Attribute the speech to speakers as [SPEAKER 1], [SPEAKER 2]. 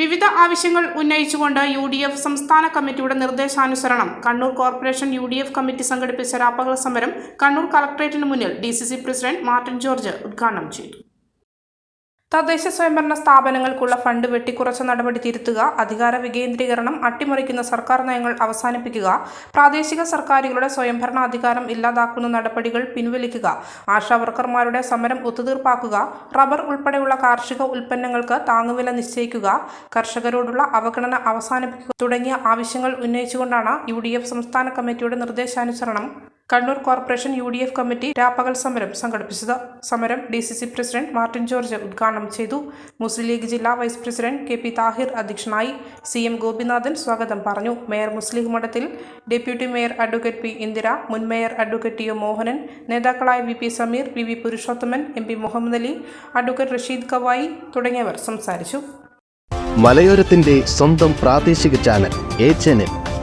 [SPEAKER 1] വിവിധ ആവശ്യങ്ങൾ ഉന്നയിച്ചുകൊണ്ട് യു ഡി എഫ് സംസ്ഥാന കമ്മിറ്റിയുടെ നിർദ്ദേശാനുസരണം Kannur corporation U D F committee സംഘടിപ്പിച്ച രാപ്പകൽ സമരം കണ്ണൂർ കളക്ടറേറ്റിന് മുന്നിൽ D C C president Martin George ഉദ്ഘാടനം ചെയ്തു. തദ്ദേശ സ്വയംഭരണ സ്ഥാപനങ്ങൾക്കുള്ള ഫണ്ട് വെട്ടിക്കുറച്ച നടപടി തിരുത്തുക അധികാര വികേന്ദ്രീകരണം അട്ടിമറിക്കുന്ന സർക്കാർ നയങ്ങൾ അവസാനിപ്പിക്കുക പ്രാദേശിക സർക്കാരുകളുടെ സ്വയംഭരണ അധികാരം ഇല്ലാതാക്കുന്ന നടപടികൾ പിൻവലിക്കുക ആശാവർക്കർമാരുടെ സമരം ഒത്തുതീർപ്പാക്കുക റബ്ബർ ഉൾപ്പെടെയുള്ള കാർഷിക ഉൽപ്പന്നങ്ങൾക്ക് താങ്ങുവില നിശ്ചയിക്കുക കർഷകരോടുള്ള അവഗണന അവസാനിപ്പിക്കുക തുടങ്ങിയ ആവശ്യങ്ങൾ ഉന്നയിച്ചുകൊണ്ടാണ് യു സംസ്ഥാന കമ്മിറ്റിയുടെ നിർദ്ദേശാനുസരണം Kannur corporation U D F committee രാപ്പകൽ സമരം സംഘടിപ്പിച്ചത്. സമരം D C C president Martin George ഉദ്ഘാടനം ചെയ്തു. മുസ്ലിം ലീഗ് ജില്ലാ vice president K P Thahir അധ്യക്ഷനായി സി എം ഗോപിനാഥൻ സ്വാഗതം പറഞ്ഞു. Mayor Muslih Mathathil deputy mayor advocate P Indira മുൻ mayor advocate T O Mohanan നേതാക്കളായ V P Sameer V V Purushothaman M P Muhammad Ali advocate Rasheed Kavayi തുടങ്ങിയവർ സംസാരിച്ചു.
[SPEAKER 2] മലയോരത്തിന്റെ സ്വന്തം പ്രാദേശിക ചാനൽ ചാനൽ.